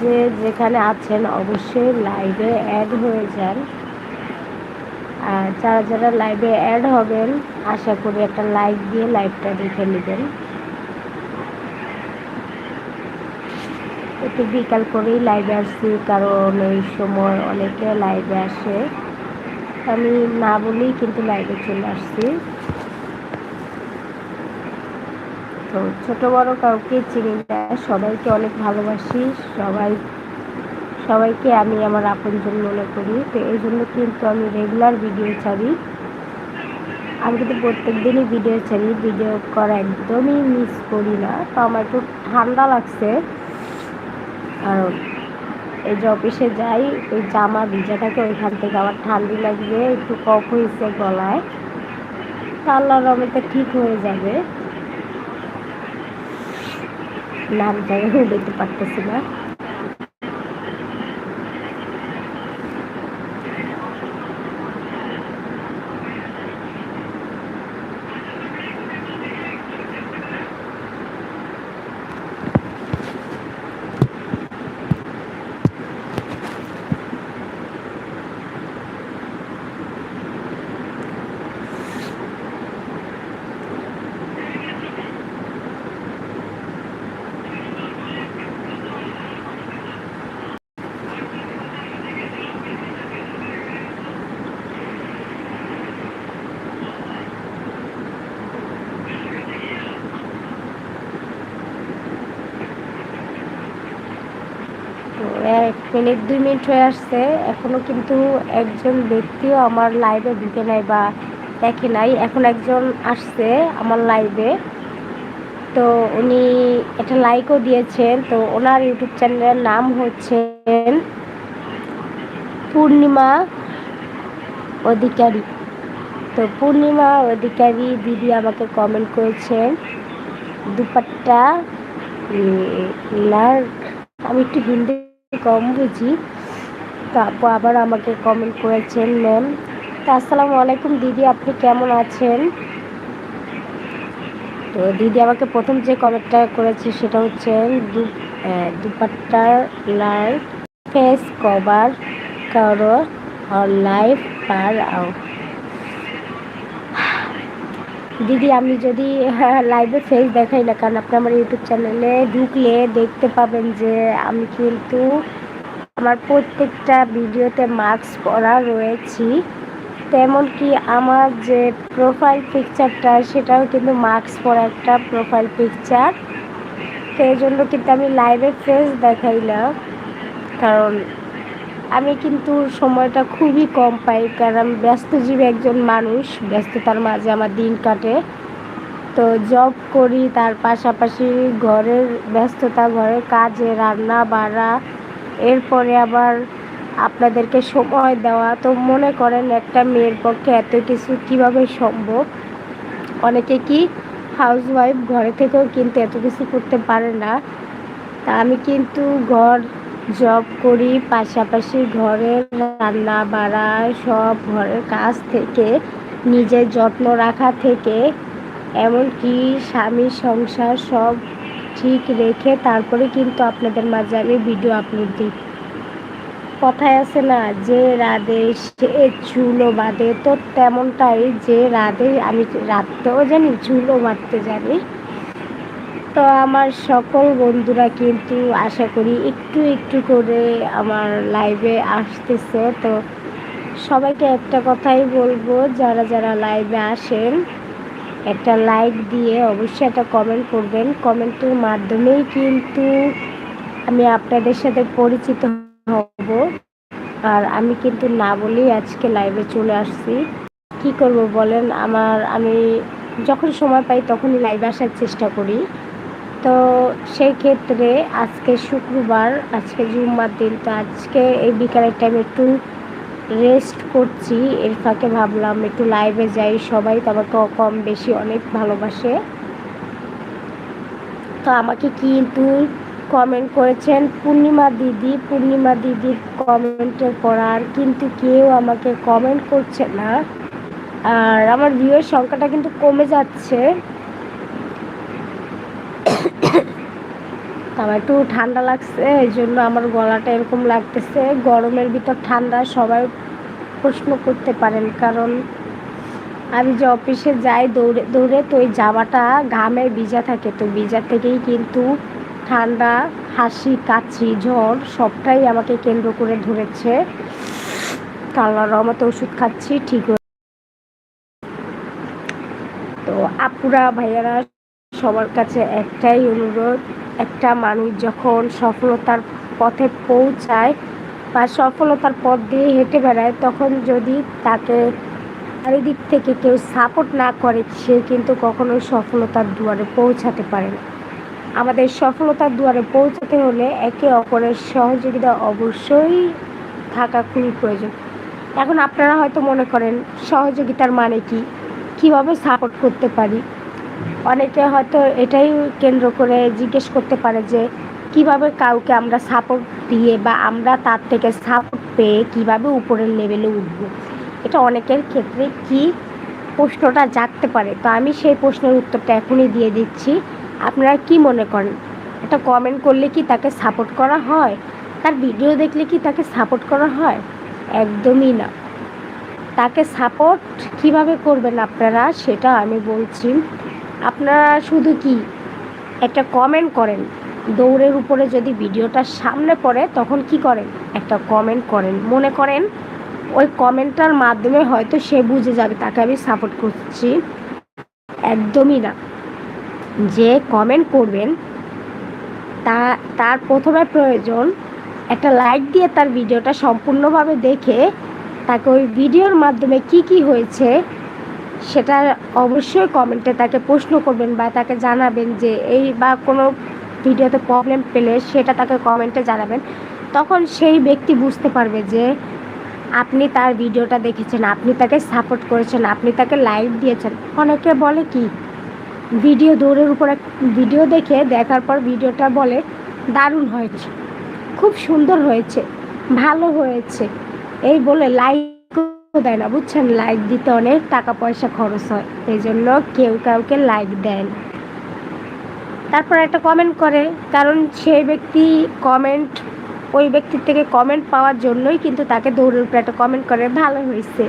যে যেখানে আছেন অবশ্যই লাইভে অ্যাড হয়ে যান। আর যারা যারা লাইভে অ্যাড হবেন, আশা করি একটা লাইক দিয়ে লাইভটা দেখে নেবেন। একটু বিকাল করেই লাইভে আসছি, কারণ এই সময় অনেকে লাইভে আসে। আমি না বলেই কিন্তু লাইভে চলে আসছি। তো ছোট বড় কাউকে চিনি না। সবাইকে অনেক ভালোবাসি। সবাই, সবাইকে আমি আমার আপনজন মনে করি। তো এই জন্য কিন্তু আমি রেগুলার ভিডিও ছাড়ি। আমি কিন্তু প্রত্যেক দিনই ভিডিও ছাড়ি। ভিডিও করা একদমই মিস করি না। তো আমার একটু ঠান্ডা লাগছে। কারণ এই যে অফিসে যাই ওই জামা ভিজা থাকে ওইখান থেকে আমার ঠান্ডি লাগবে। একটু কফ হয়েছে গলায়। তা আল্লাহর রহমতে ঠিক হয়ে যাবে। নাম জায়গা দেখতে পারতেছি না তো এক মিনিট, দুই মিনিট হয়ে আসছে। এখনও কিন্তু একজন ব্যক্তিও আমার লাইভে ঢুকে নাই বা দেখে নাই। এখন একজন আসছে আমার লাইভে তো উনি একটা লাইকও দিয়েছেন। তো ওনার ইউটিউব চ্যানেলের নাম হচ্ছে পূর্ণিমা অধিকারী। তো পূর্ণিমা অধিকারী দিদি আমাকে কমেন্ট করেছেন। দুপাট্টা লাল আমি একটু হিন্দি কম বুঝি। তো আপু আবার আমাকে কমেন্ট করেছেন ম্যাম তো, আসসালামু আলাইকুম দিদি, আপনি কেমন আছেন? তো দিদি আমাকে প্রথম যে কমেন্টটা করেছে সেটা হচ্ছে দুপাট্টার লাল ফেস কভার করো লাইফ পার আউট দিদি, আমি যদি লাইভে ফেস দেখাই না, কারণ আপনি আমার ইউটিউব চ্যানেলে ঢুকলে দেখতে পাবেন যে আমি কিন্তু আমার প্রত্যেকটা ভিডিওতে মাস্ক পরা রয়েছি। তেমন কি আমার যে প্রোফাইল পিকচারটা সেটাও কিন্তু মাস্ক পরা একটা প্রোফাইল পিকচার এই জন্য কিন্তু আমি লাইভে ফেস দেখাই না, কারণ আমি কিন্তু সময়টা খুবই কম পাই, কারণ ব্যস্তজীবী একজন মানুষ, ব্যস্ততার মাঝে আমার দিন কাটে। তো জব করি, তার পাশাপাশি ঘরের ব্যস্ততা, ঘরের কাজে, রান্না, বাড়া, এরপরে আবার আপনাদেরকে সময় দেওয়া। তো মনে করেন একটা মেয়ের পক্ষে এত কিছু কীভাবে সম্ভব? অনেকে কি হাউস ওয়াইফ ঘরে থেকেও কিন্তু এত কিছু করতে পারে না। তা আমি কিন্তু ঘর জব করি পাশাপাশি ঘরের রান্না বাড়া সব ঘরের কাজ থেকে, নিজের যত্ন রাখা থেকে, এমনকি স্বামী সংসার সব ঠিক রেখে তারপরে কিন্তু আপনাদের মাঝে আমি ভিডিও আপলোড দিই। কথায় আছে না, যে রাধে সে চুলো বাঁধে, তো তেমনটাই যে রাধে, আমি রাধতেও জানি, চুলো বাঁধতে জানি। তো আমার সকল বন্ধুরা কিন্তু আশা করি একটু একটু করে আমার লাইভে আসতেছে। তো সবাইকে একটা কথাই বলব, যারা যারা লাইভে আসেন, একটা লাইক দিয়ে অবশ্যই একটা কমেন্ট করবেন। কমেন্টের মাধ্যমেই কিন্তু আমি আপনাদের সাথে পরিচিত হব। আর আমি কিন্তু না বলেই আজকে লাইভে চলে আসছি। কি করব বলেন, আমার আমি যখন সময় পাই তখনই লাইভে আসার চেষ্টা করি। তো সেই ক্ষেত্রে আজকে শুক্রবার, আজকে জুম্মার দিন, তো আজকে এই বিকালের টাইম একটু রেস্ট করছি। এর ফাঁকে ভাবলাম একটু লাইভে যাই। সবাই তো আমাকে কম বেশি অনেক ভালোবাসে। তো আমাকে কিন্তু কমেন্ট করেছেন, পূর্ণিমা দিদি, পূর্ণিমা দিদির কমেন্টের পর আর কিন্তু কেউ আমাকে কমেন্ট করছে না। আর আমার ভিউয়ের সংখ্যাটা কিন্তু কমে যাচ্ছে। তো আমার একটু ঠান্ডা লাগছে, এই জন্য আমার গলাটা এরকম লাগতেছে। গরমের ভিতর ঠান্ডা সবাই প্রশ্ন করতে পারেন, কারণ আমি যে অফিসে যাই দৌড়ে দৌড়ে তো ওই জামাটা ঘামে ভিজা থাকে, তো ভিজা থেকেই কিন্তু ঠান্ডা, হাসি কাশি জ্বর সবটাই আমাকে কেন্দ্র করে ধরেছে। কালার রহমতে ওষুধ খাচ্ছি, ঠিক তো আপুরা, ভাইয়ারা, সবার কাছে একটাই অনুরোধ একটা মানুষ যখন সফলতার পথে পৌঁছায় বা সফলতার পথ দিয়ে হেঁটে বেড়ায়, তখন যদি তাকে চারিদিক থেকে কেউ সাপোর্ট না করে, সে কিন্তু কখনোই সফলতার দুয়ারে পৌঁছাতে পারে না। আমাদের সফলতার দুয়ারে পৌঁছাতে হলে একে অপরের সহযোগিতা অবশ্যই থাকা খুবই প্রয়োজন। এখন আপনারা হয়তো মনে করেন, সহযোগিতার মানে কি? কীভাবে সাপোর্ট করতে পারি? অনেকে হয়তো এটাই কেন্দ্র করে জিজ্ঞেস করতে পারে যে, কীভাবে কাউকে আমরা সাপোর্ট দিয়ে বা আমরা তার থেকে সাপোর্ট পেয়ে কীভাবে উপরের লেভেলে উঠবো? এটা অনেকের ক্ষেত্রে কি প্রশ্নটা জাগতে পারে? তো আমি সেই প্রশ্নের উত্তরটা এখনই দিয়ে দিচ্ছি। আপনারা কি মনে করেন? এটা কমেন্ট করলে কি তাকে সাপোর্ট করা হয়? তার ভিডিও দেখলে কি তাকে সাপোর্ট করা হয়? একদমই না। তাকে সাপোর্ট কীভাবে করবেন আপনারা সেটা আমি বলছি। আপনারা শুধু কি একটা কমেন্ট করেন। দৌড়ের উপরে যদি ভিডিওটা সামনে পড়ে, তখন কি করেন? একটা কমেন্ট করেন। মনে করেন, ওই কমেন্টটার মাধ্যমে হয়তো সে বুঝে যাবে, তাকে আমি সাপোর্ট করছি। একদমই না। যে কমেন্ট করবেন, তা, তার প্রথমে প্রয়োজন একটা লাইক দিয়ে তার ভিডিওটা সম্পূর্ণভাবে দেখে, তাকে ওই ভিডিওর মাধ্যমে কি কি হয়েছে সেটা অবশ্যই কমেন্টে তাকে প্রশ্ন করবেন বা তাকে জানাবেন যে এই বা কোনো ভিডিওতে প্রবলেম পেলে সেটা তাকে কমেন্টে জানাবেন। তখন সেই ব্যক্তি বুঝতে পারবে যে আপনি তার ভিডিওটা দেখেছেন, আপনি তাকে সাপোর্ট করেছেন, আপনি তাকে লাইক দিয়েছেন। অনেকে বলে কি, ভিডিও দৌড়ের উপর ভিডিও দেখে দেখার পর ভিডিওটা বলে, দারুণ হয়েছে, খুব সুন্দর হয়েছে, ভালো হয়েছে। এই বলে লাইক দেয় না, বুঝছেন? লাইক দিতে অনেক টাকা পয়সা খরচ হয় এই জন্য কেউ কাউকে লাইক দেয় না। তারপর একটা কমেন্ট করে, কারণ সেই ব্যক্তি কমেন্ট ওই ব্যক্তির থেকে কমেন্ট পাওয়ার জন্যই কিন্তু তাকে দৌড়ের উপরে একটা কমেন্ট করে, ভালো হয়েছে,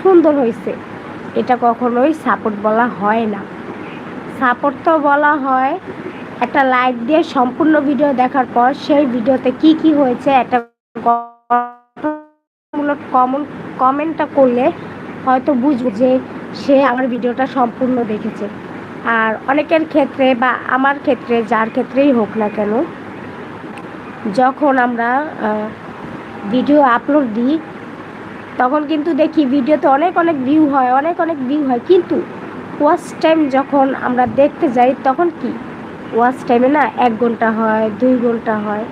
সুন্দর হয়েছে। এটা কখনোই সাপোর্ট বলা হয় না। সাপোর্ট তো বলা হয়, একটা লাইক দিয়ে সম্পূর্ণ ভিডিও দেখার পর সেই ভিডিওতে কি কি হয়েছে, একটা মূলক কমন কমেন্টটা করলে হয়তো বুঝব যে সে আমার ভিডিওটা সম্পূর্ণ দেখেছে। আর অনেকের ক্ষেত্রে বা আমার ক্ষেত্রে, যার ক্ষেত্রেই হোক না কেন, যখন আমরা ভিডিও আপলোড দিই, তখন কিন্তু দেখি ভিডিওতে অনেক অনেক ভিউ হয়, অনেক অনেক ভিউ হয়। কিন্তু ওয়াচ টাইম যখন আমরা দেখতে যাই, তখন কি? ওয়াচ টাইমে না এক ঘণ্টা হয়, দুই ঘণ্টা হয়।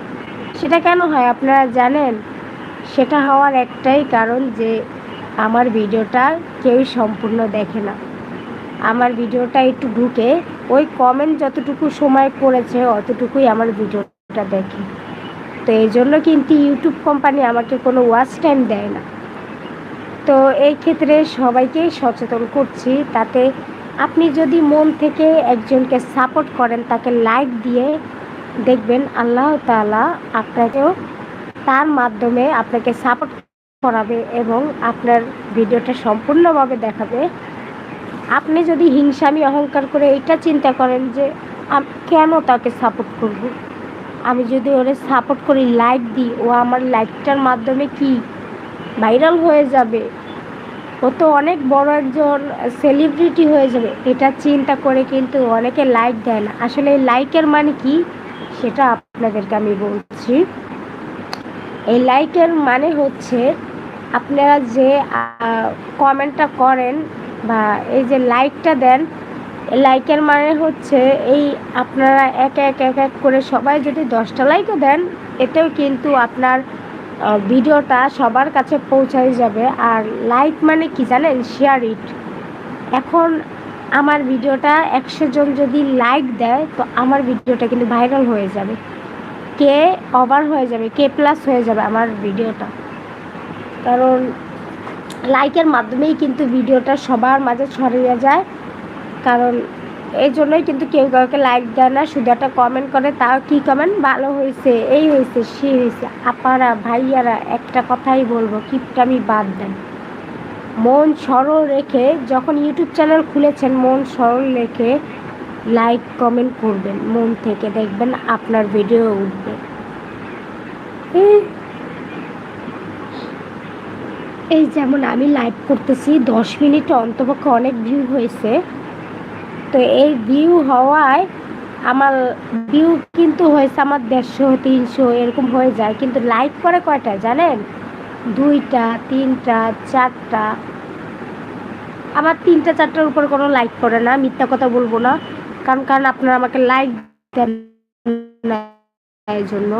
সেটা কেন হয় আপনারা জানেন? সেটা হওয়ার একটাই কারণ যে আমার ভিডিওটা কেউই সম্পূর্ণ দেখে না। আমার ভিডিওটা একটু ঢুকে ওই কমেন্ট যতটুকু সময় করেছে অতটুকুই আমার ভিডিওটা দেখে। তো এই জন্য কিন্তু ইউটিউব কোম্পানি আমাকে কোনো ওয়াচ টাইম দেয় না। তো এই ক্ষেত্রে সবাইকেই সচেতন করছি তাতে আপনি যদি মন থেকে একজনকে সাপোর্ট করেন, তাকে লাইক দিয়ে দেখবেন, আল্লাহ তালা আপনাকেও তার মাধ্যমে আপনাকে সাপোর্ট করাবে এবং আপনার ভিডিওটা সম্পূর্ণভাবে দেখাবে। আপনি যদি হিংসামি, অহংকার করে এটা চিন্তা করেন যে কেন তাকে সাপোর্ট করব। আমি যদি ওরে সাপোর্ট করি লাইক দিই, ও আমার লাইকটার মাধ্যমে কি ভাইরাল হয়ে যাবে? ও তো অনেক বড় একজন সেলিব্রিটি হয়ে যাবে। এটা চিন্তা করে কিন্তু অনেকে লাইক দেয় না। আসলে লাইকের মানে কি? সেটা আপনাদেরকে আমি বলছি। এই লাইকের মানে হচ্ছে আপনারা যে কমেন্টটা করেন বা এই যে লাইকটা দেন লাইকের মানে হচ্ছে এই আপনারা এক এক এক এক করে সবাই যদি দশটা লাইকও দেন, এতেও কিন্তু আপনার ভিডিওটা সবার কাছে পৌঁছাই যাবে। আর লাইক মানে কি জানেন? Share it. এখন আমার ভিডিওটা একশো জন যদি লাইক দেয়, তো আমার ভিডিওটা কিন্তু ভাইরাল হয়ে যাবে। কে ওভার হয়ে যাবে, কে প্লাস হয়ে যাবে আমার ভিডিওটা কারণ লাইকের মাধ্যমেই কিন্তু ভিডিওটা সবার মাঝে ছড়িয়ে যায়। কারণ এই জন্যই কিন্তু কেউ কাউকে লাইক দেয় না, শুধু একটা কমেন্ট করে, তাও কি কমেন্ট ভালো হয়েছে, এই হয়েছে সে হয়েছে। আপারা, ভাইয়ারা, একটা কথাই বলব, কিপটামি বাদ দেন। মন সরল রেখে যখন ইউটিউব চ্যানেল খুলেছেন, মন সরল রেখে লাইক কমেন্ট করবেন। মন থেকে দেখবেন আপনার ভিডিও উঠবে। এই যেমন আমি লাইভ করতেছি, দশ মিনিট অন্তপক্ষে অনেক ভিউ হয়েছে। তো এই ভিউ হওয়ায় আমার ভিউ কিন্তু হয়েছে আমার দেড়শো, তিনশো, এরকম হয়ে যায়। কিন্তু লাইক করে কয়টা জানেন? দুইটা, তিনটা, চারটা। আমার তিনটা, চারটার উপর কোনো লাইক করে না, মিথ্যা কথা বলব না। কারণ কারণ আপনারা আমাকে লাইক দেন না এই জন্য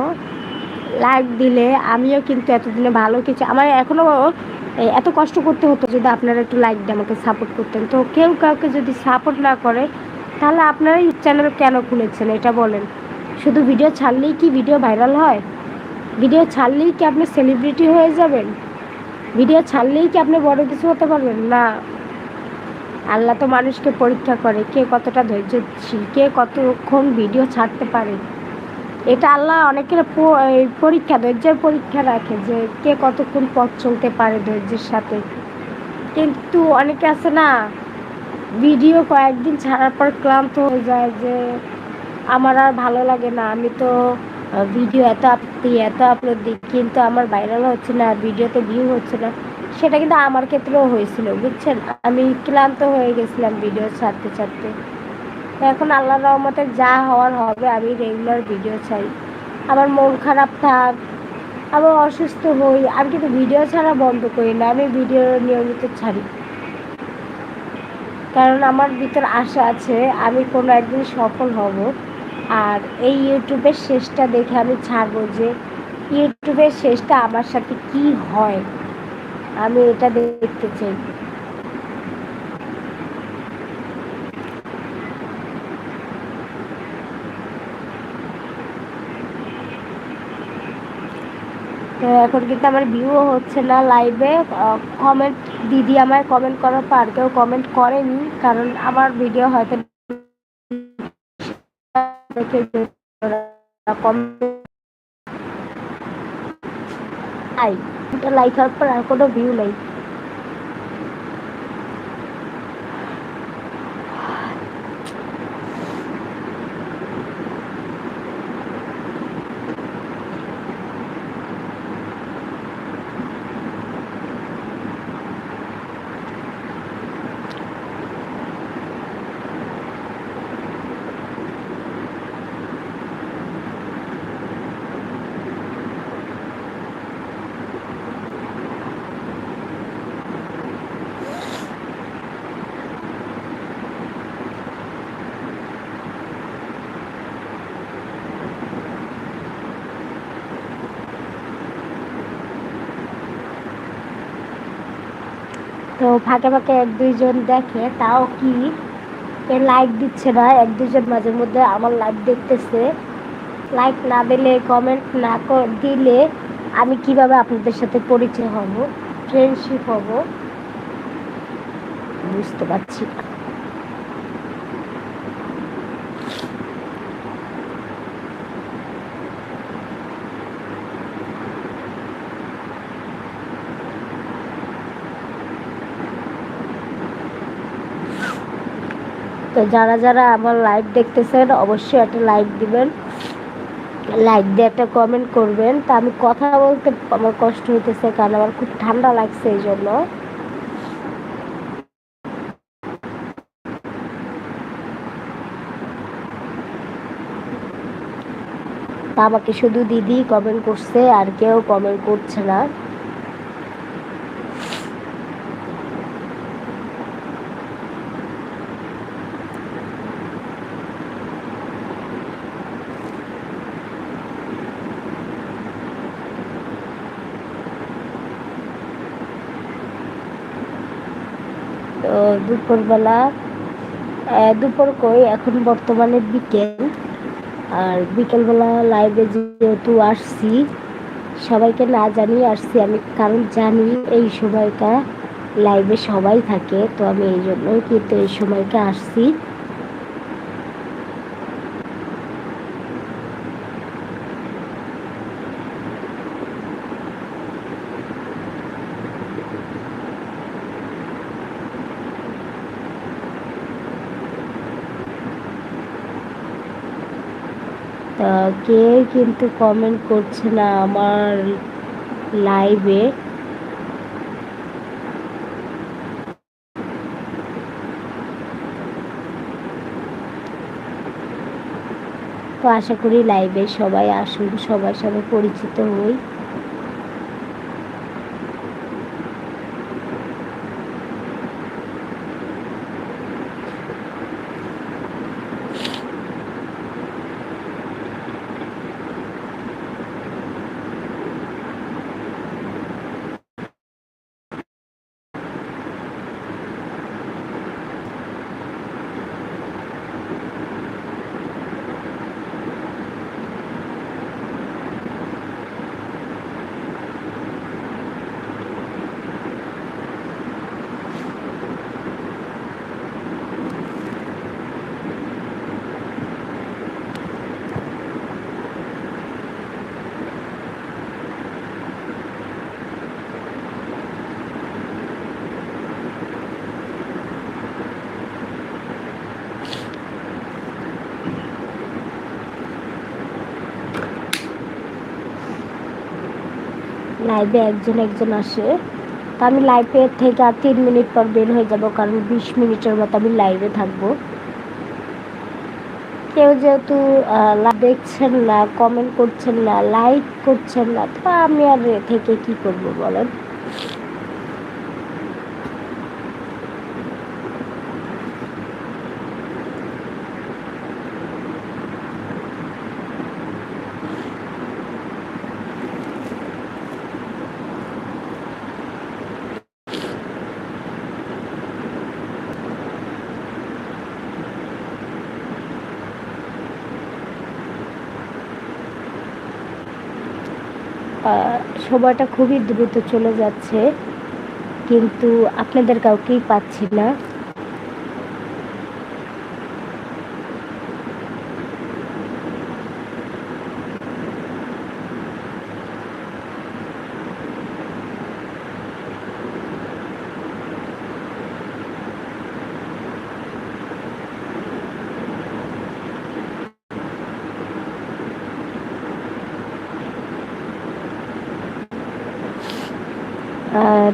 লাইক দিলে আমিও কিন্তু এতদিনে ভালো কিছু, আমার এখনও এত কষ্ট করতে হতো যদি আপনারা একটু লাইক দিয়ে আমাকে সাপোর্ট করতেন। তো কেউ কাউকে যদি সাপোর্ট না করে, তাহলে আপনারা এই চ্যানেল কেন খুলেছেন? এটা বলেন। শুধু ভিডিও ছাড়লেই কি ভিডিও ভাইরাল হয়? ভিডিও ছাড়লেই কি আপনি সেলিব্রিটি হয়ে যাবেন? ভিডিও ছাড়লেই কি আপনি বড় কিছু হতে পারবেন? না। আল্লাহ তো মানুষকে পরীক্ষা করে কে কতটা ধৈর্যশীল, কে কতক্ষণ ভিডিও ছাড়তে পারে। এটা আল্লাহ অনেকের পরীক্ষা, ধৈর্যের পরীক্ষা রাখে যে কে কতক্ষণ পথ চলতে পারে ধৈর্যের সাথে। কিন্তু অনেকে আছে না ভিডিও কয়েকদিন ছাড়ার পর ক্লান্ত হয়ে যায় যে, আমার আর ভালো লাগে না, আমি তো ভিডিও এত দিই, এত আপলোড দিই, কিন্তু আমার ভাইরাল হচ্ছে না ভিডিওতে ভিউ হচ্ছে না। সেটা কিন্তু আমার ক্ষেত্রেও হয়েছিল, বুঝছেন? আমি ক্লান্ত হয়ে গেছিলাম ভিডিও ছাড়তে ছাড়তে। এখন আল্লাহ রহমতে যা হওয়ার হবে, আমি রেগুলার ভিডিও ছাড়ি। আমার মন খারাপ থাক আবার অসুস্থ হই, আমি কিন্তু ভিডিও ছাড়া বন্ধ করি না, আমি ভিডিও নিয়মিত ছাড়ি। কারণ আমার ভিতর আশা আছে, আমি কোনো একদিন সফল হব। আর এই ইউটিউবের শেষটা দেখে আমি ছাড়বো যে ইউটিউবের শেষটা আমার সাথে কি হয়। আমি এটা দেখতে চাই। এখন কিন্তু আমার ভিউও হচ্ছে না লাইভে কমেন্ট দিদি আমায় কমেন্ট করার পর কেউ কমেন্ট করেনি, কারণ আমার ভিডিও হয়তো লাইক হওয়ার পর আর কোনো ভিউ নেই। তো ফাঁকে ফাঁকে এক দুইজন দেখে তাও কি এ লাইক দিচ্ছে না, এক দুজন মাঝে মধ্যে আমার লাইক দেখতেছে। লাইক না দিলে কমেন্ট না দিলে আমি কীভাবে আপনাদের সাথে পরিচয় হব ফ্রেন্ডশিপ হব? বুঝতে পারছি না। তো যারা যারা আমার লাইভ দেখতেছেন, অবশ্যই একটা লাইক দিবেন। লাইক দিয়ে একটা কমেন্ট করবেন। তা আমি কথা বলতে আমার কষ্ট হইতেছে, কারণ আমার খুব ঠান্ডা লাগছে এই জন্য। আমাকে শুধু দিদি কমেন্ট করছে, আর কেউ কমেন্ট করছে না তো দুপুরবেলা দুপুর কই এখন বর্তমানে বিকেল। আর বিকেলবেলা লাইভে যেহেতু আসছি, সবাইকে না জানিয়ে আসছি, আমি কারণ জানি এই সময়টা লাইভে সবাই থাকে, তো আমি এই জন্যই কিন্তু এই সময়টা আসছি। কে কিন্তু কমেন্ট করছে না আমার লাইভে তো আশা করি লাইভে সবাই আসুন, সবার সাথে পরিচিত হই। লাইভে একজন একজন আসে। তা আমি লাইভে থেকে আর তিন মিনিট পর বের হয়ে যাব, কারণ বিশ মিনিটের মতো আমি লাইভে থাকব। কেউ যেহেতু দেখছেন না কমেন্ট করছেন না লাইক করছেন না, তো আমি আর থেকে কি করব বলেন? সময়টা খুবই দ্রুত চলে যাচ্ছে কিন্তু আপনাদের কাউকেই পাচ্ছি না।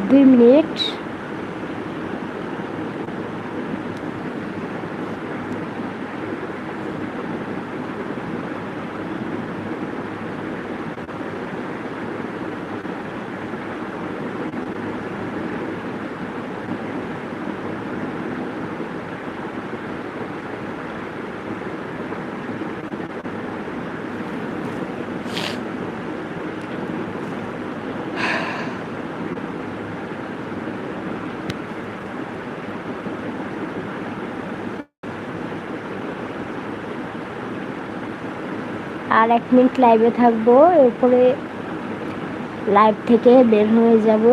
দুই মিনিট আর এক মিনিট লাইভে থাকব এরপরে লাইভ থেকে বের হয়ে যাব।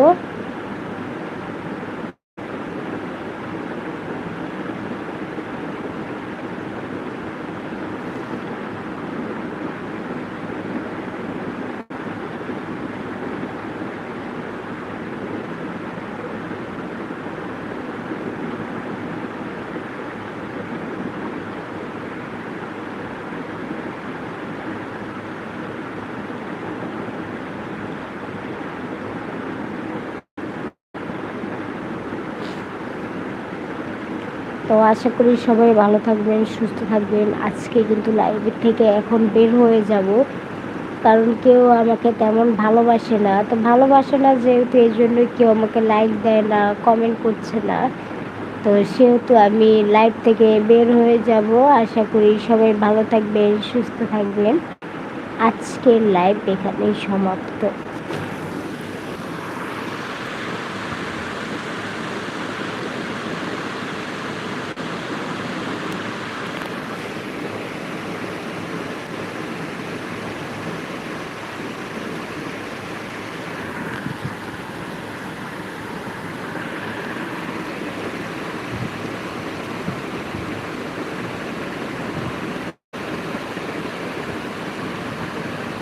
তো আশা করি সবাই ভালো থাকবেন, সুস্থ থাকবেন। আজকে কিন্তু লাইভের থেকে এখন বের হয়ে যাব। কারণ কেউ আমাকে তেমন ভালোবাসে না। তো ভালোবাসে না যেহেতু এই জন্য কেউ আমাকে লাইক দেয় না কমেন্ট করছে না। তো সেহেতু আমি লাইভ থেকে বের হয়ে যাব। আশা করি সবাই ভালো থাকবেন, সুস্থ থাকবেন। আজকের লাইভ এখানেই সমাপ্ত।